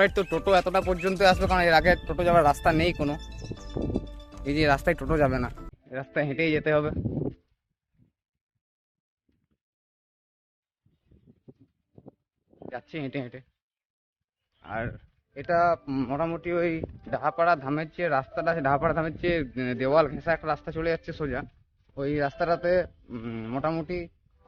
Ride তো টোটো এতটা পর্যন্ত আসবে কারণ এর আগে টোটো যাওয়ার রাস্তা নেই কোনো। এই যে রাস্তায় টোটো যাবে না রাস্তায় হেঁটেই যেতে হবে। যাচ্ছি হেঁটে হেঁটে। আর এটা মোটামুটি ওই ডাহাপাড়া ধামের চেয়ে রাস্তাটা আছে ডাহাপাড়া ধামের আহ, দেওয়াল ঘেঁষা একটা রাস্তা চলে যাচ্ছে সোজা। ওই রাস্তাটাতে মোটামুটি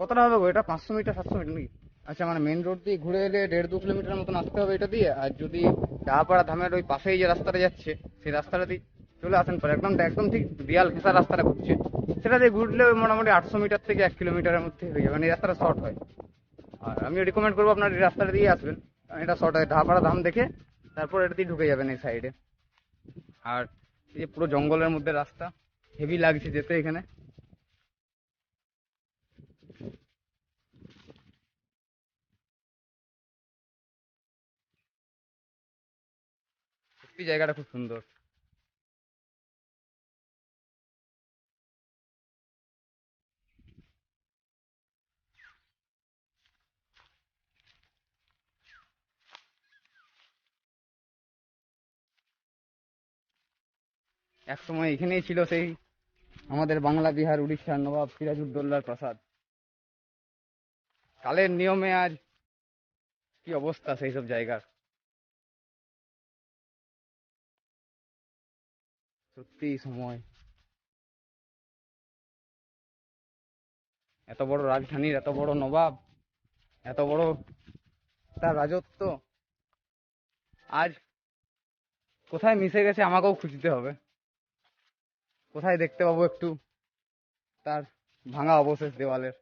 কতটা হবে গো? এটা পাঁচশো মিটার সাতশো মিটার নাকি? আচ্ছা মানে মেন রোড দিয়ে ঘুরে এলে দেড় দু কিলোমিটার মতন আসতে হবে এটা দিয়ে, আর যদি ডাহাপাড়া ধামের ওই পাশেই যে রাস্তাটা যাচ্ছে, সেই রাস্তাটা দিয়ে চলে আসেন পরে। একদম একদম ঠিক দেয়াল ঘেঁষা রাস্তাটা ঘুরছে। সেটা দিয়ে ঘুরলে মোটামুটি আটশো মিটার থেকে এক কিলোমিটারের মধ্যে হয়ে যাবে। মানে এই রাস্তাটা শর্ট হয়। আর আমি রিকমেন্ড করব আপনার এই রাস্তাটা দিয়ে আসবেন। এটা শর্ট হয়। ধাপাড়া ধাম দেখে তারপর এটা দিয়ে ঢুকে যাবেন এই সাইডে আর এই পুরো জঙ্গলের মধ্যে রাস্তা হেভি লাগছে যেতে এখানে। সত্যি জায়গাটা খুব সুন্দর। এক সময় এখানেই ছিল সেই আমাদের বাংলা, বিহার উড়িষ্যার নবাব সিরাজউদ্দৌলার প্রাসাদ। কালের নিয়মে আজ কি অবস্থা সেই সব জায়গার? সত্যি সময়। এত বড় রাজধানীর এত বড় নবাব, এত বড় তার রাজত্ব। আজ কোথায় মিশে গেছে আমাকেও খুঁজতে হবে। কোথায় দেখতে পাবো একটু? তার ভাঙা অবশেষ দেওয়ালের।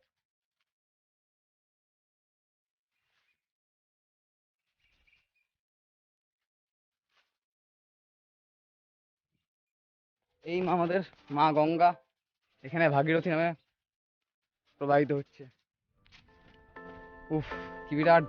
এই আমাদের মা গঙ্গা এখানে ভাগীরথী নামে প্রবাহিত হচ্ছে। উফ কি বিরাট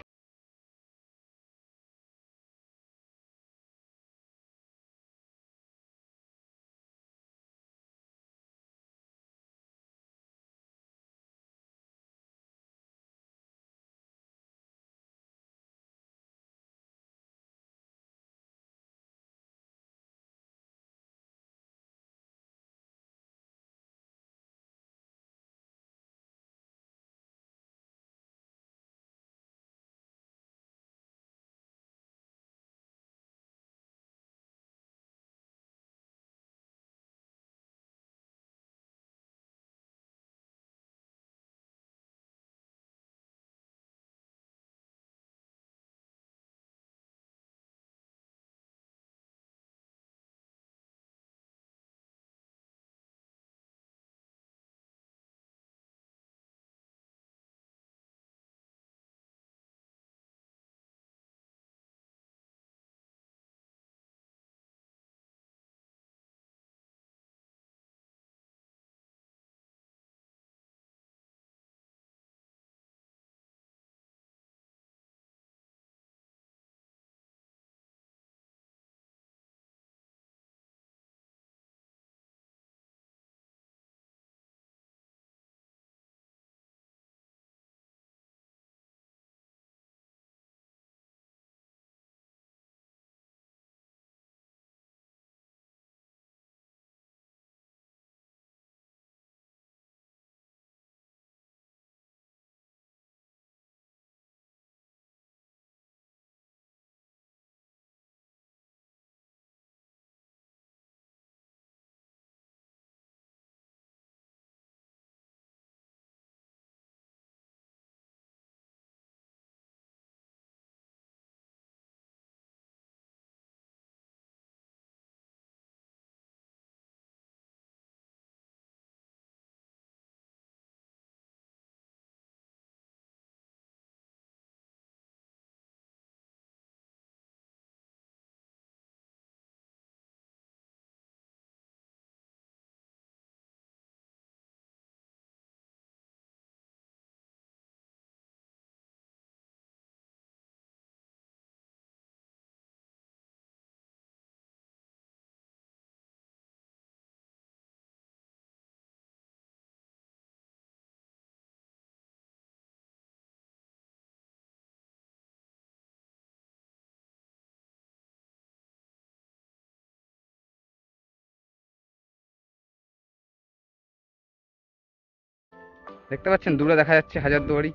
দেখতে পাচ্ছেন দূরে দেখা যাচ্ছে হাজারদুয়ারি।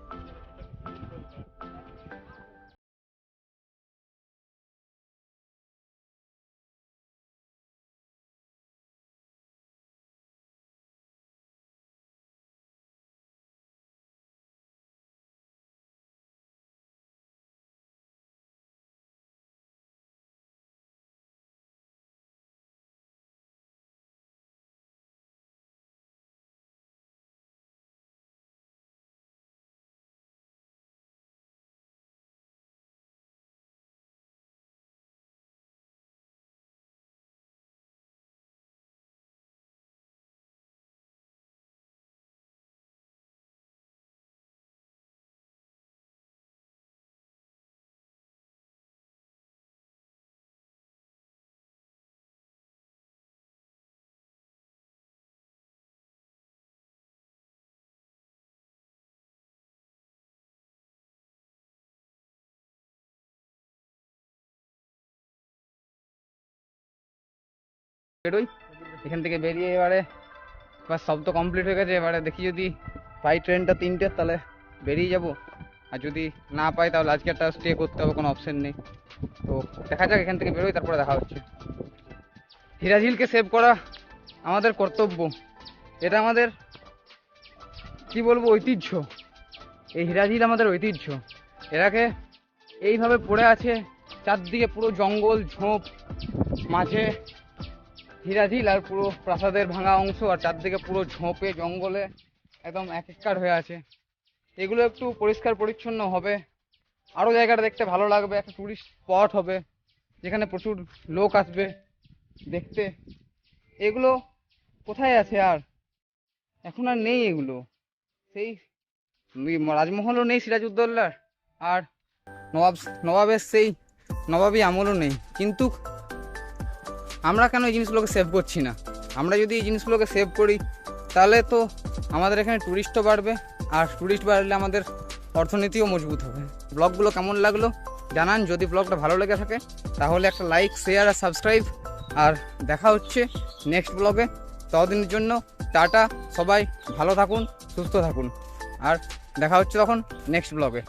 বেরোই এখান থেকে বেরিয়ে এবারে, এবার সব তো কমপ্লিট হয়ে গেছে, এবারে দেখি যদি পাই ট্রেনটা তিনটে, তাহলে বেরিয়ে যাব। আর যদি না পাই, তাহলে আজকে একটা স্টে করতে হবে, কোনো অপশন নেই। তো দেখা যাক, এখান থেকে বেরোই, তারপরে দেখা হচ্ছে। হিরাঝিলকে সেভ করা আমাদের কর্তব্য। এটা আমাদের, কি বলব, ঐতিহ্য। এই হিরাঝিল আমাদের ঐতিহ্য। এরাকে এইভাবে পড়ে আছে, চারদিকে পুরো জঙ্গল, ঝোপ, মাঝে হিরাঝিল আর পুরো প্রাসাদের ভাঙা অংশ আর চারদিকে পুরো ঝোঁপে, জঙ্গলে একদম এক একার হয়ে আছে। এগুলো একটু পরিষ্কার পরিচ্ছন্ন হবে। আরও জায়গাটা দেখতে ভালো লাগবে, একটা টুরিস্ট স্পট হবে, যেখানে প্রচুর লোক আসবে দেখতে। এগুলো কোথায় আছে আর? এখন আর নেই এগুলো। সেই রাজমহলও নেই সিরাজউদ্দৌলার, আর নবাব নবাবের সেই নবাবী আমলও নেই। কিন্তু আমরা কেন এই জিনিসগুলোকে সেভ করছি না? আমরা যদি এই জিনিসগুলোকে সেভ করি, তাহলে তো আমাদের এখানে ট্যুরিস্টও বাড়বে, আর ট্যুরিস্ট বাড়লে আমাদের অর্থনীতিও মজবুত হবে। ব্লগগুলো কেমন লাগল জানান, যদি ব্লগটা ভালো লেগে থাকে, তাহলে একটা লাইক শেয়ার আর সাবস্ক্রাইব আর দেখা হচ্ছে নেক্সট ব্লগে ততদিনের জন্য টাটা, সবাই ভালো থাকুন, সুস্থ থাকুন, আর দেখা হচ্ছে তখন নেক্সট ব্লগে